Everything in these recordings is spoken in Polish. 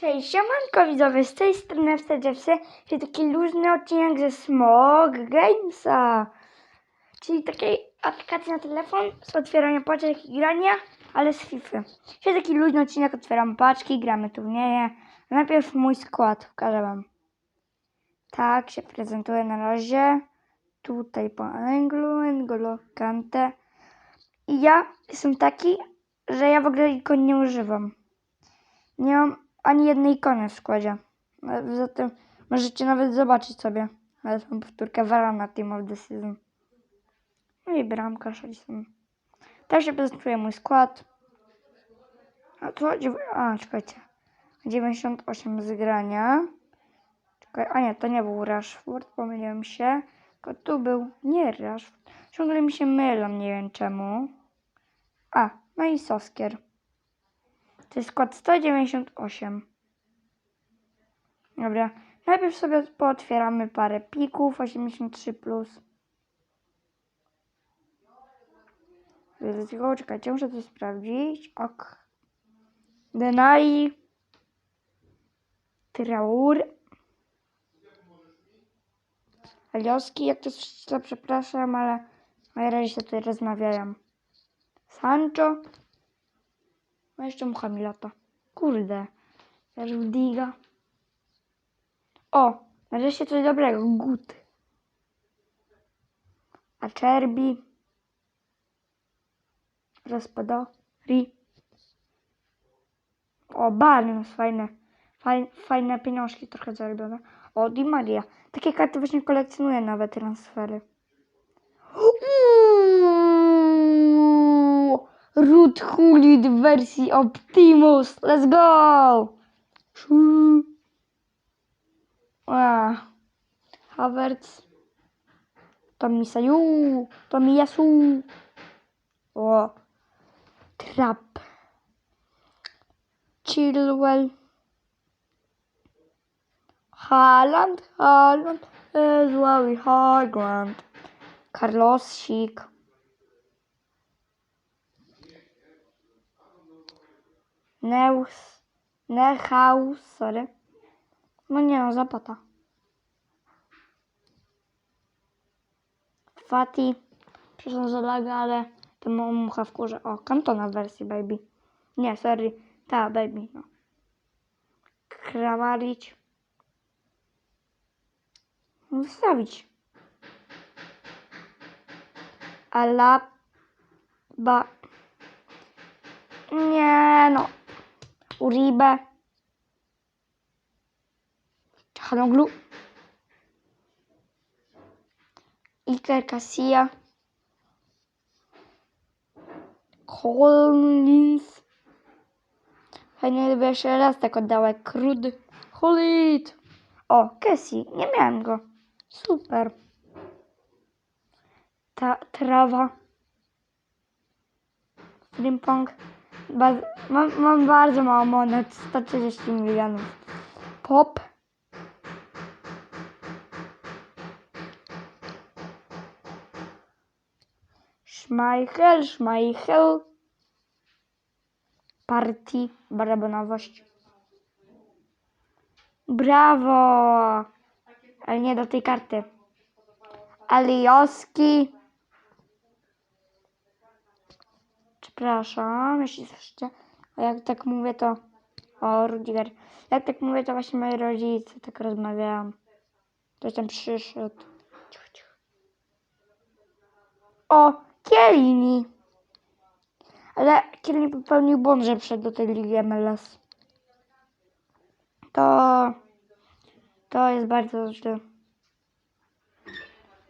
Cześć, siemanko widzowie, z tej strony FCGFC, czyli taki luźny odcinek ze Smog Gamesa, czyli takiej aplikacji na telefon z otwierania paczek i grania, ale z FIFA. Czyli taki luźny odcinek, otwieram paczki, gramy turnieje. Najpierw mój skład, pokażę wam. Tak się prezentuje na razie. Tutaj po Anglu, N'Golo Kante. I ja jestem taki, że ja w ogóle ikon nie używam. Nie mam ani jednej ikony w składzie. No, Zatem możecie nawet zobaczyć sobie. Nawet mam powtórkę Varana Team of the Season. No i bramka Alisson. Tak się prezentuje mój skład. A tu chodzi... A, czekajcie. 98 zgrania. Czekaj, a nie, to nie był Rashford, pomyliłem się. Tylko tu był nie Rashford. Ciągle mi się mylą, nie wiem czemu. A, no i Soskier. To jest skład 198. Dobra. Najpierw sobie pootwieramy parę pików 83 plus. Tylko czekajcie, muszę to sprawdzić. Ok. Denai. Traur. Alioski, jak to źle przepraszam, ale na razie się tutaj rozmawiają. Sancho. No jeszcze Muhamilata. Kurde. Też Diga. O, nareszcie coś dobrego. Gut. Acerbi. Raspadori. O, Barnes, fajne. Fajne, fajne pieniążki trochę zarobione. O, Di Maria. Takie karty właśnie kolekcjonuję nowe transfery. Uuuu, Root Hulit w wersji Optimus. Let's go! Szu. A, ah. Havertz. Tomi Sayu. Tomi Yasu. O. Trap. Chilwell. Haaland. Haaland. Zławi Haaland. Carlos Sik. Neus. Nehaus. Sorry. No nie no, zapata. Fati. Przepraszam za laga, ale to mam mucha w kurze. O, kantona w wersji baby. Nie, sorry. Ta, baby, no. Kramarić. Wystawić. Alaba. Nie no. Uribe. Hanoglu. Iker Casilla. Collins. Fajnie gdyby jeszcze raz tak oddała Krud. Holit. O, Cassie. Nie miałem go. Super. Ta trawa. Frimpong. Mam, mam bardzo mało monet. 130 milionów. Pop. Schmeichel, Schmeichel. Partii, barabonowość. Brawo! Ale nie do tej karty. Alioski. Przepraszam, jeśli jeszcze. A jak tak mówię, to. O, Rudiger. Jak tak mówię, to właśnie moi rodzice tak rozmawiałam. Ktoś tam przyszedł. Cicho, cicho. O, Kielini. Ale Kielini popełnił błąd, że wszedł do tej ligi MLS. To. To jest bardzo źle.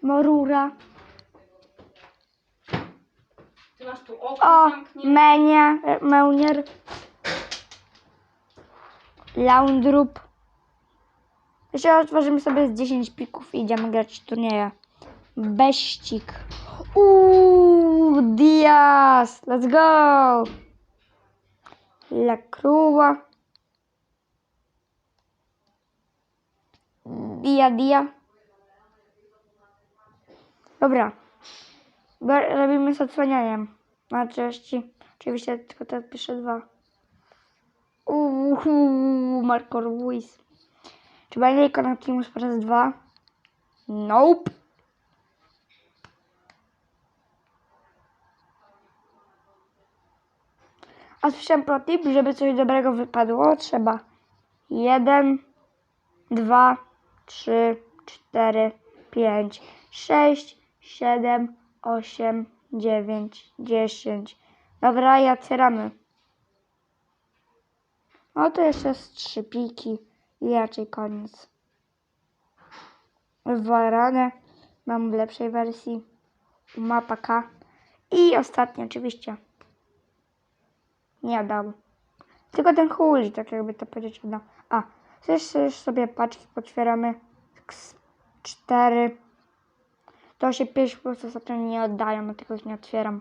Morura. Ty masz tu okno O, zamknięte. Menia, Meunier. Laundrup. Jeszcze otworzymy sobie z 10 pików i idziemy grać w turnieje. Beścik. Uuu, Diaz. Let's go. La Crua. Dia, dia. Dobra. Robimy z odsłanianiem. Znaczy, oczywiście tylko teraz piszę dwa. Uuu, Marco Ruiz. Czy będzie Konatimus po raz dwa? Nope. A słyszałem pro tip, żeby coś dobrego wypadło, trzeba jeden, dwa, trzy, cztery, pięć, sześć, siedem, osiem, dziewięć, dziesięć. Dobra, i otwieramy. No to jeszcze z trzy piki i raczej koniec. Waranę mam w lepszej wersji. Mapa K. I ostatni oczywiście. Nie dał. Tylko ten huli, tak jakby to powiedzieć. No. A, też sobie paczki potwieramy. Cztery. To się pięć po prostu ostatnio nie oddają, dlatego ich nie otwieram.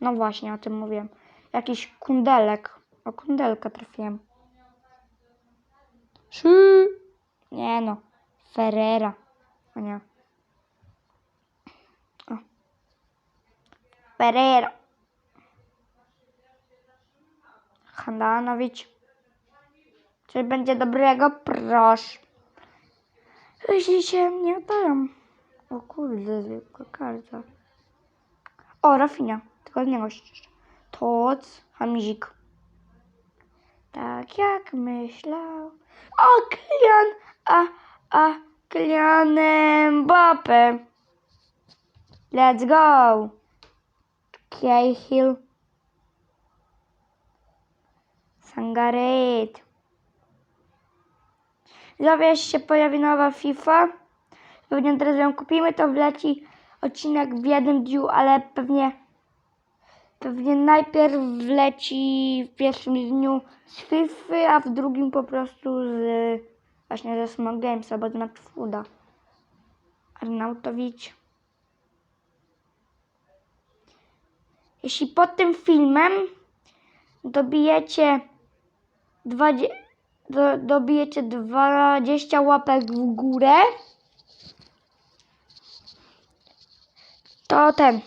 No właśnie, o tym mówiłem. Jakiś kundelek. O kundelkę trafiłem. Trzy. Nie no. Ferrera. O nie. O. Ferrera. Handanowicz. Coś będzie dobrego? Proszę. Jeśli się nie oddają. O kurde, zwykła karta. O, Rafinia. Tylko z niego jeszcze. Toc, Hamizik. Tak jak myślał. O, Kylian! A, a, Kylian Mbappe. Let's go. Cahill. Sangaret. Zawiesz się pojawi nowa FIFA. Pewnie teraz ją kupimy, to wleci odcinek w jednym dniu, ale pewnie pewnie najpierw wleci w pierwszym dniu z FIFA, a w drugim po prostu z właśnie ze Small Games albo z Matchfooda. Arnautowicz. Jeśli pod tym filmem dobijecie 20, do, dobijecie 20 łapek w górę, to ten.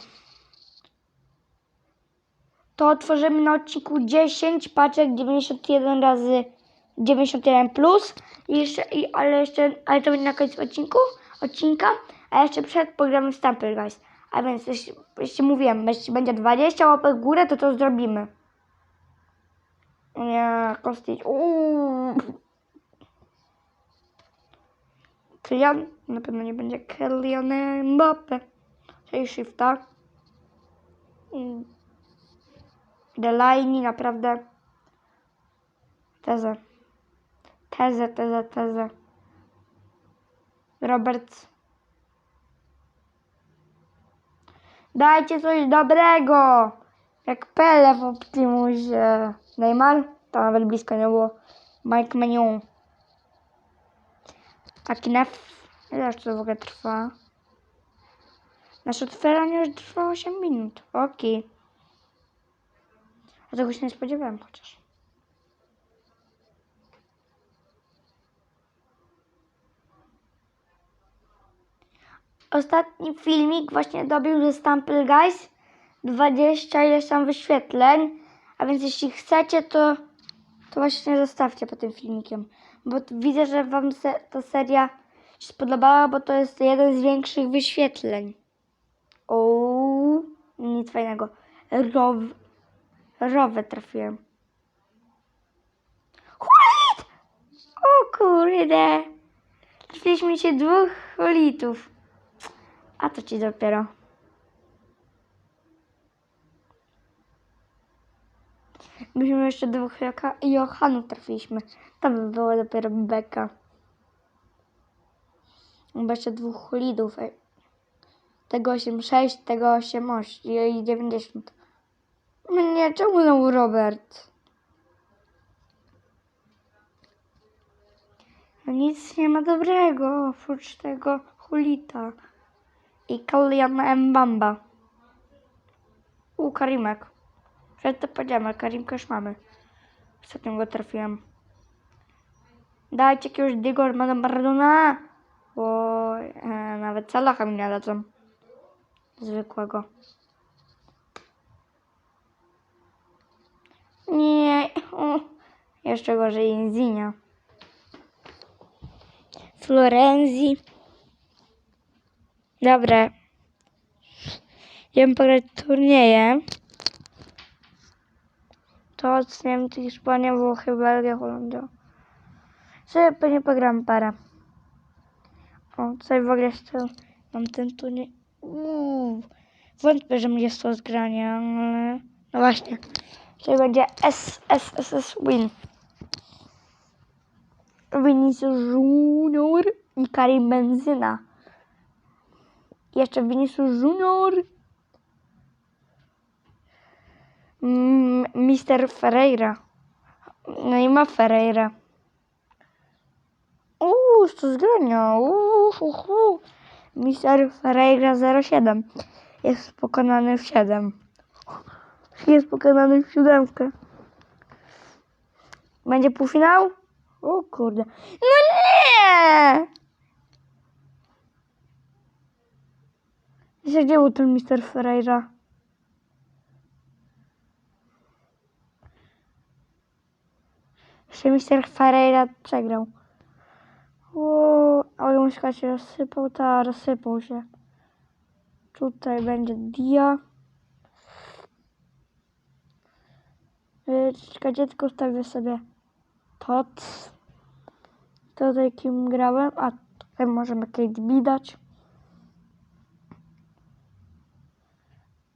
To otworzymy na odcinku 10 paczek 91 razy 91 plus. I jeszcze, i, ale jeszcze, ale to będzie na końcu odcinku, odcinka, a jeszcze przed pogramy w Stample Guys. A więc jeśli, jeśli mówiłem, jeśli będzie 20 łapek w górę, to to zrobimy. Nie, Kostić. Kylian? Na pewno nie będzie Kylian Mbappe. Shifta. Delaney naprawdę. Tezę. Tezę, tezę, tezę. Roberts. Dajcie coś dobrego. Jak Pele w Optimusie. Neymar? To nawet blisko nie było. Mike Menu. Akinef. Ile już to w ogóle trwa? Nasze otwieranie już trwa 8 minut. Okej. A tego się nie spodziewałem chociaż. Ostatni filmik właśnie dobił ze Stample Guys 20 ileś tam wyświetleń. A więc jeśli chcecie, to, to właśnie zostawcie po tym filmikiem. Bo widzę, że Wam se, ta seria się spodobała, bo to jest jeden z większych wyświetleń. O, nic fajnego. Row, rowę trafiłem. Hulit! O kurde! Trafiliśmy się dwóch hulitów. A to ci dopiero. Myśmy jeszcze dwóch Johannów trafiliśmy. To by było dopiero beka. Chyba jeszcze dwóch lidów. Tego 8,6, tego 8,8 i 90. No Nie, czemu znowu Robert? No Nic nie ma dobrego oprócz tego Hulita i Kaliana Mbamba. U, Karimek. Przed to powiedziałem, ale Karimka już mamy. Ostatnio go trafiłem. Dajcie jakiegoś Diego Armando Maradona. Bo e, nawet Salaha mi nie dadzą. Zwykłego. Nie. O, Jeszcze gorzej Inzinio. Florenzi. Dobra. Idziemy pograć turnieje. To z Niemcy, Hiszpania, Włochy, Belgia, Holandia. Sobie pewnie pogram parę. O, tutaj w ogóle jeszcze mam ten turniej. Uuu, wątpię, że będzie to zgranie, ale... No właśnie. Tutaj będzie SSSS Win. Vinicius Junior i Karim Benzina. Jeszcze Vinicius Junior. Mm, Mister Ferreira. No i ma Ferreira. Uuu, to zgrania. Uuu, hu. Mister Ferreira 07. Jest pokonany w 7. Jest pokonany w siódemkę. Będzie półfinał? O kurde. No nie! Gdzie był ten Mister Ferreira? Jeszcze Mister Ferreira przegrał. O, ale muszka się rozsypał, ta rozsypał się. Tutaj będzie Dia. Czekajcie, tylko ustawię sobie TOC. Tutaj kim grałem, a tutaj możemy Kate B dać.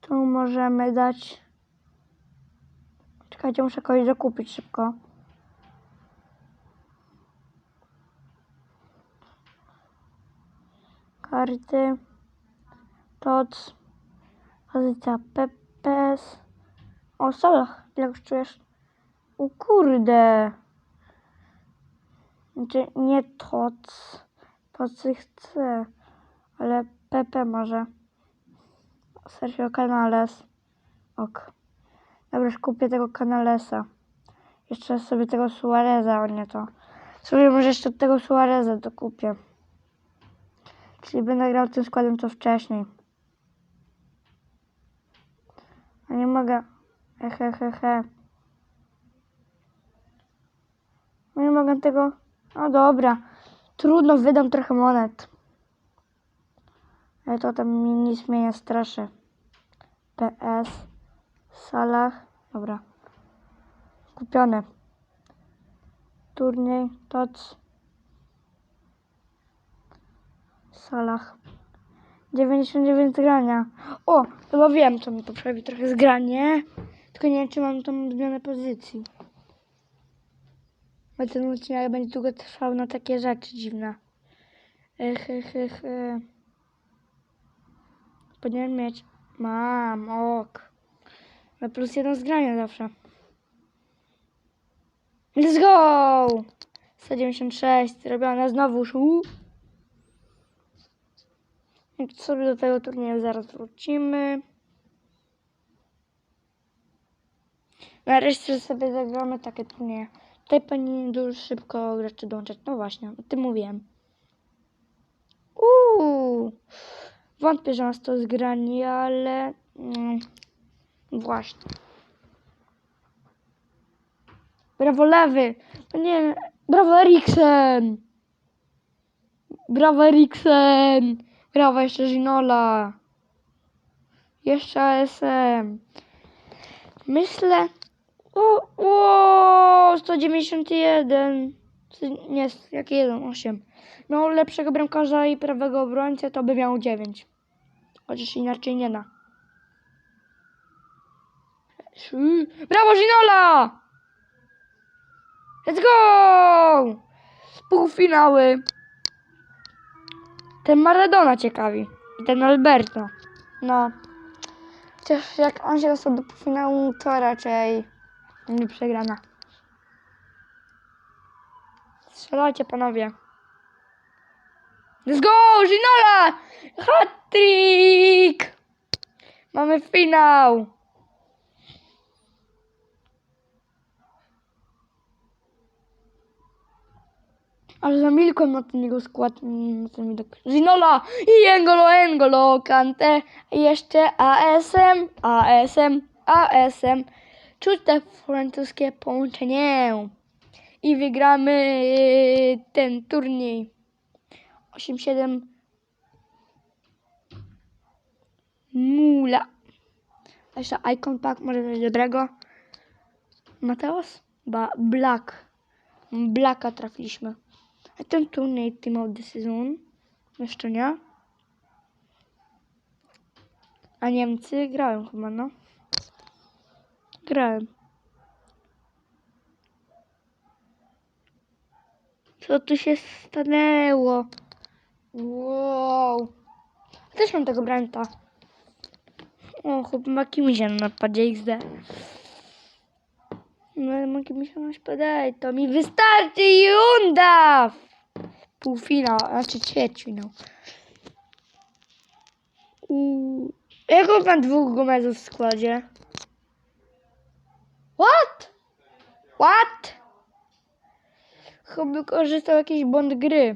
Tu możemy dać... Czekajcie, muszę kogoś zakupić szybko. Karty. TOC. Pozycja Pepes. O, Salah, jak już czujesz? O kurde. Znaczy nie. Tocy chcę. Ale Pepe może. Sergio Canales. Ok. Dobra, już kupię tego Canalesa. Jeszcze sobie tego Suareza, o nie to. Sobie może jeszcze tego Suareza to kupię. Czyli będę grał tym składem co wcześniej. A nie mogę. He, he, he. Nie mogę tego. No dobra. Trudno, wydam trochę monet. Ale to tam mi nic mnie nie straszy. PS. Salah. Dobra. Kupione. Turniej. Toc. Salah. 99 grania. O, chyba wiem, co mi poprawi trochę zgranie. Tylko nie wiem, czy mam tą zmianę pozycji. Bo ten odcinek będzie długo trwał na takie rzeczy dziwne. Ech, ech, ech. Powinienem mieć. Mam, ok. Na plus jedno zgranie zawsze. Let's go! 196, zrobione znowu. Szu. Sobie do tego turnieju zaraz wrócimy. Nareszcie sobie zagramy takie turnieje. Tutaj powinien dużo szybko graczy dołączać. No właśnie, o tym mówiłem. Uuu, wątpię, że nas to zgrani, ale mm, właśnie. Brawo lewy! No nie, brawo Eriksen! Brawo Eriksen! Brawo jeszcze Ginola! Jeszcze ASM. Myślę, o, o 191. Czy- Nie, jakie 1? 8. Miał lepszego bramkarza i prawego obrońcę, to by miał 9. Chociaż inaczej nie da. Brawo, Ginola! Let's go! Półfinały. Ten Maradona ciekawi. I ten Alberto. No. Chociaż jak on się dostał do półfinału, to raczej nie przegrana. Strzelajcie panowie. Let's go! Ginola! Hat-trick! Mamy finał! Ale zamilkłem na ten jego skład. mm, widok. Ginola! I Engolo, Engolo, Kante. I jeszcze ASM, ASM, ASM. Czuć te francuskie połączenie. i wygramy ten turniej. 8-7 Mula. Jeszcze Icon Pack, może coś dobrego. Mateos? Ba Black. Blacka trafiliśmy. A ten turniej Team of the Season? Jeszcze nie. A Niemcy? Grałem chyba, no. Grałem. Co tu się stanęło? Wow. Też mam tego Brenta. O, chłopaki mi się napadzie XD. No, mogę mi się napadać, to mi wystarczy Junda! Półfinał, znaczy ćwierćfinał. Uuu. Jak mam dwóch Gomezów w składzie? What? What? Chyba korzystał jakiś błąd gry.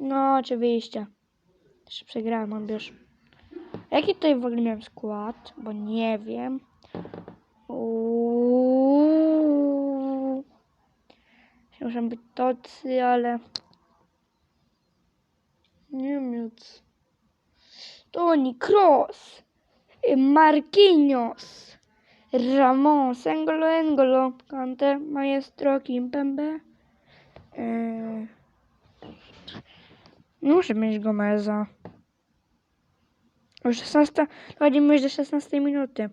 No, oczywiście. Jeszcze przegrałem, odbierz. Jaki tutaj w ogóle miałem skład? Bo nie wiem. Uuu. Muszę być tocy, ale... Niemiec. Toni Kroos. Marquinhos. Ramon, Sengolo, Engolo, Kante, Maestro, Kimpembe. Yy... Muszę mieć Gomeza. O 16, dochodzimy już do 16 minuty.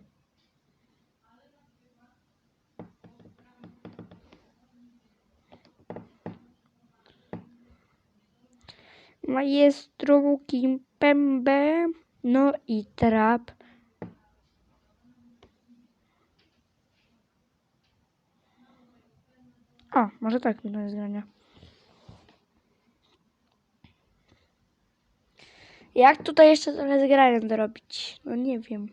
Maestro, Kimpembe, no i Trap. O, może tak mi to jest grania. Jak tutaj jeszcze trochę zgrania dorobić? No nie wiem.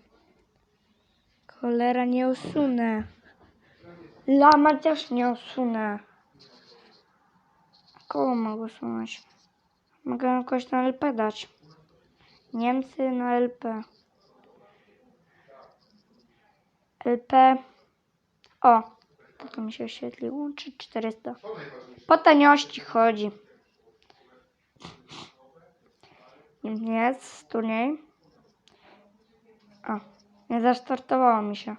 Cholera, nie usunę. Lama też nie usunę. Kogo mogę usunąć? Mogę jakoś na LP dać. Niemcy na LP. LP. O, to to mi się oświetliło. Czy 400? Po taniości chodzi. Niemiec, turniej. O, nie zastartowało mi się.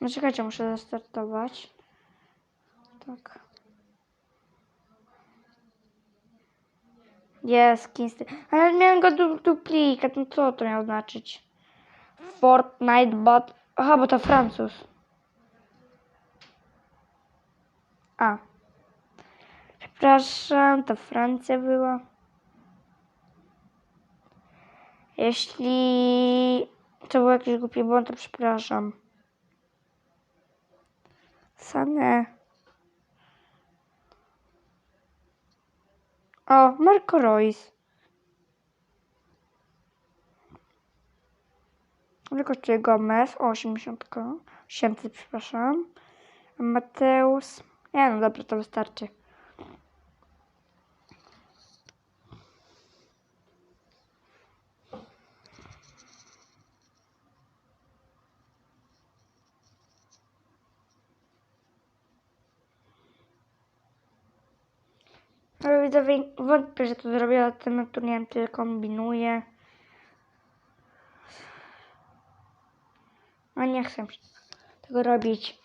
No czekajcie, muszę zastartować. Tak. Jest, Kingston. Ale miałem go du duplikat, no co to miał znaczyć? Fortnite bot. Aha, bo to Francuz. A. Przepraszam, to Francja była. Jeśli to był jakiś głupi błąd, to przepraszam. Sane. O, Marco Reus. Ile kosztuje Gomez? O, 80. 800, przepraszam. Mateus. Nie no, dobra, to wystarczy. Ale widzowie, wątpię, że to zrobię, ale tym turniejem tyle kombinuję. No nie chcę się tego robić.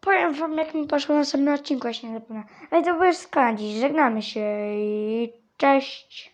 Powiem wam, jak mi poszło na następnym odcinku, jeśli nie zapomnę. Ale to już skończyć. Żegnamy się i cześć.